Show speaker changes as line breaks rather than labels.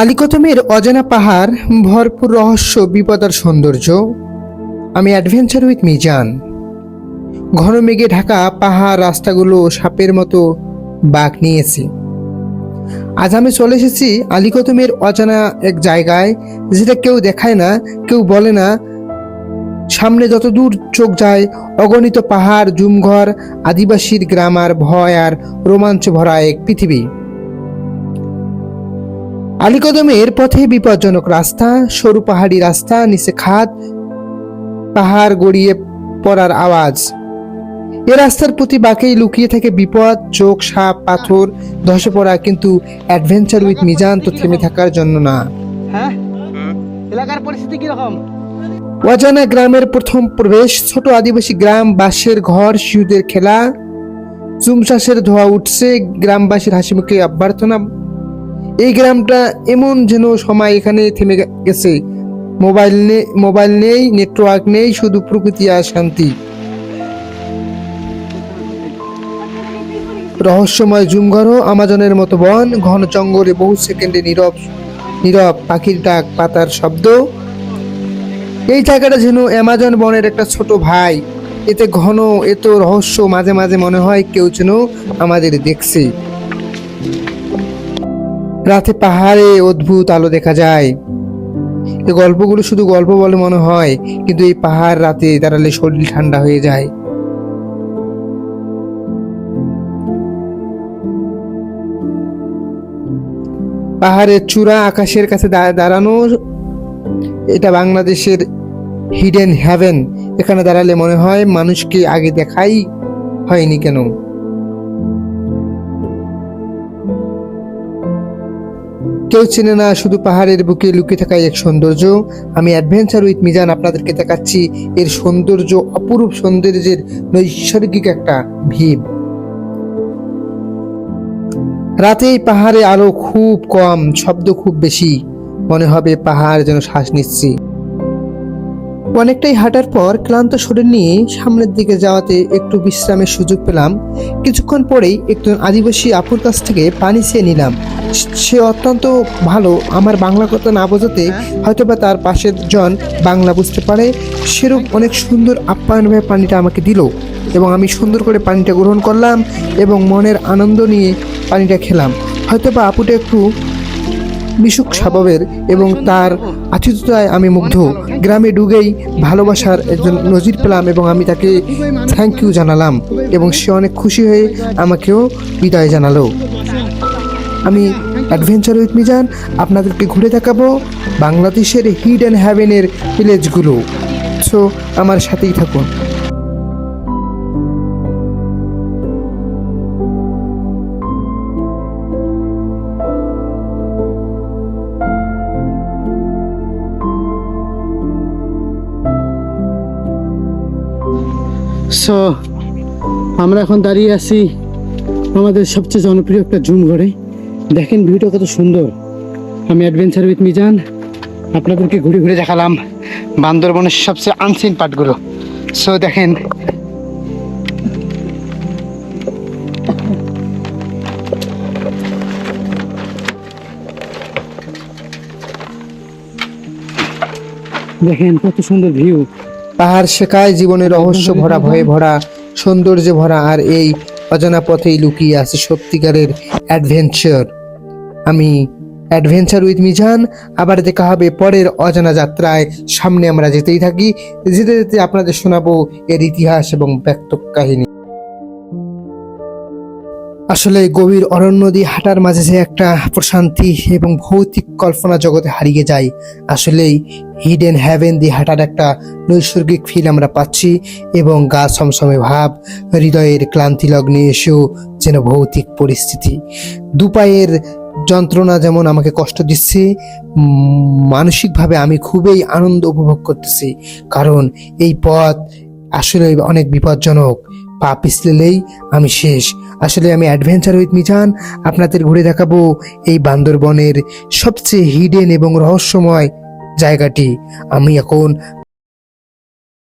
আলিকতমের অজানা পাহাড়, ভরপুর রহস্য, বিপদ আর সৌন্দর্য। আমি অ্যাডভেঞ্চার উইথ মিজান। ঘন মেঘে ঢাকা পাহাড়, রাস্তাগুলো সাপের মতো বাঘ নিয়েছে। আজ আমি চলে এসেছি আলিকতমের অজানা এক জায়গায়, যেটা কেউ দেখায় না, কেউ বলে না। সামনে যত দূর চোখ যায়, অগণিত পাহাড়, জুমঘর, আদিবাসীর গ্রাম আর ভয় আর রোমাঞ্চ ভরা এক পৃথিবী। আলিকদমের পথে বিপজ্জনক রাস্তা সরু পাহাড়ি রাস্তা নিচে খাদ পাহাড় গড়িয়ে পড়ার আওয়াজ। এ রাস্তার প্রতি বাঁকেই লুকিয়ে থাকে বিপদ চোখ সাপ পাথর ধসে পড়া কিন্তু অ্যাডভেঞ্চার উইথ মিজান তো থেমে থাকার জন্য না।
হ্যাঁ? এলাকার পরিস্থিতি কীরকম?
অজানা গ্রামের প্রথম প্রবেশ ছোট আদিবাসী গ্রাম বাঁশের ঘর শিশুদের খেলা। চুমচাষের ধোয়া উঠছে গ্রামবাসীর হাসি মুখে অভ্যর্থনা এই গ্রামটা এমন যেন সময় এখানে থেমে গেছে। মোবাইল নেই মোবাইল নেই, নেটওয়ার্ক নেই, শুধু প্রকৃতি আর শান্তি। রহস্যময় জুমঘরও আমাজনের মতো বন, ঘন জঙ্গলে বহু সেকেন্ডে নীরব নীরব পাখির ডাক, পাতার শব্দ। এই জায়গাটা যেন অ্যামাজন বনের একটা ছোট ভাই। এতে ঘন, এত রহস্য মাঝে মাঝে মনে হয় কেউ যেন আমাদের দেখছে। রাতে পাহাড়ে অদ্ভুত আলো দেখা যায়। এই গল্পগুলো শুধু গল্প বলে মনে হয়, কিন্তু এই পাহাড় রাতে দাঁড়ালে শরীর ঠান্ডা হয়ে যায়। পাহাড়ের চূড়া আকাশের কাছে দাঁড়ানো, এটা বাংলাদেশের হিডেন হ্যাভেন। এখানে দাঁড়ালে মনে হয় মানুষকে আগে দেখাই হয়নি কেন। কেউ চেনে না, শুধু পাহাড়ের বুকে লুকিয়ে থাকা এক সৌন্দর্য। আমি অ্যাডভেঞ্চার উইথ মিজান আপনাদেরকে দেখাচ্ছি এর সৌন্দর্য, অপরূপ সৌন্দর্যের নৈসর্গিক একটা ভিড় রাতে এই পাহাড়ে আলো খুব কম, শব্দ খুব বেশি। মনে হবে পাহাড় যেন শ্বাস নিচ্ছি। অনেকটাই হাঁটার পর ক্লান্ত শরীর নিয়ে সামনের দিকে যাওয়াতে একটু বিশ্রামের সুযোগ পেলাম। কিছুক্ষণ পরেই একজন আদিবাসী আপুর কাছ থেকে পানি চেয়ে নিলাম। সে অত্যন্ত ভালো। আমার বাংলা কথা না বোঝাতে হয়তো বা তার পাশের জন বাংলা বুঝতে পারে। সেরূপ অনেক সুন্দর আপ্যায়নভাবে পানিটা আমাকে দিল এবং আমি সুন্দর করে পানিটা গ্রহণ করলাম এবং মনের আনন্দ নিয়ে পানিটা খেলাম। হয়তো বা আপুটা একটু মিশুক স্বভাবের এবং তার আতিথ্যতায় আমি মুগ্ধ। গ্রামে ঢুকেই ভালোবাসার একজন নজির পেলাম এবং আমি তাকে থ্যাংক ইউ জানালাম এবং সে অনেক খুশি হয়ে আমাকেও বিদায় জানালো। আমি অ্যাডভেঞ্চার উইথ মিজান আপনাদেরকে ঘুরে দেখাবো বাংলাদেশের হিড অ্যান্ড হ্যাভেনের ভিলেজগুলো সো আমার সাথেই থাকুন।
সো আমরা এখন দাঁড়িয়ে আছি আমাদের সবচেয়ে জনপ্রিয় একটা জুম ঘরে। দেখেন ভিউটা কত সুন্দর। আমি অ্যাডভেঞ্চার উইথ মিজান। আপনাদেরকে ঘুরে ঘুরে দেখালাম বান্দরবনের সবচেয়ে আনসিন পার্টগুলো সো দেখেন। দেখেন কত সুন্দর ভিউ।
পাহাড় শেখায় জীবনের রহস্য ভরা, ভয়ে ভরা, সৌন্দর্যে ভরা, আর এই অজানা পথেই লুকিয়ে আছে সত্যিকারের অ্যাডভেঞ্চার আমি অ্যাডভেঞ্চার উইথ মিজান, আবার দেখা হবে পরের অজানা যাত্রায়। সামনে আমরা যেতেই থাকি, যেতে যেতে আপনাদের শোনাবো এর ইতিহাস এবং ব্যক্ত কাহিনী। আসলে গভীর অরণ্য দিয়ে হাঁটার মাঝে যে একটা প্রশান্তি এবং ভৌতিক কল্পনা জগতে হারিয়ে যায়, আসলেই হিডেন হ্যাভেন দিয়ে হাঁটার একটা নৈসর্গিক ফিল আমরা পাচ্ছি এবং গা সমসমে ভাব, হৃদয়ের ক্লান্তি লগ্নে এসেও যেন ভৌতিক পরিস্থিতি। দুপায়ের যন্ত্রণা যেমন আমাকে কষ্ট দিচ্ছে মানসিকভাবে আমি খুবই আনন্দ উপভোগ করতেছি। কারণ এই পথ আসলে অনেক বিপজ্জনক। পা পিছলেই আমি শেষ। আসলে আমি অ্যাডভেঞ্চার উইথ মিজান আপনাদের ঘুরে দেখাবো এই বান্দরবনের সবচেয়ে হিডেন এবং রহস্যময় জায়গাটি। আমি এখন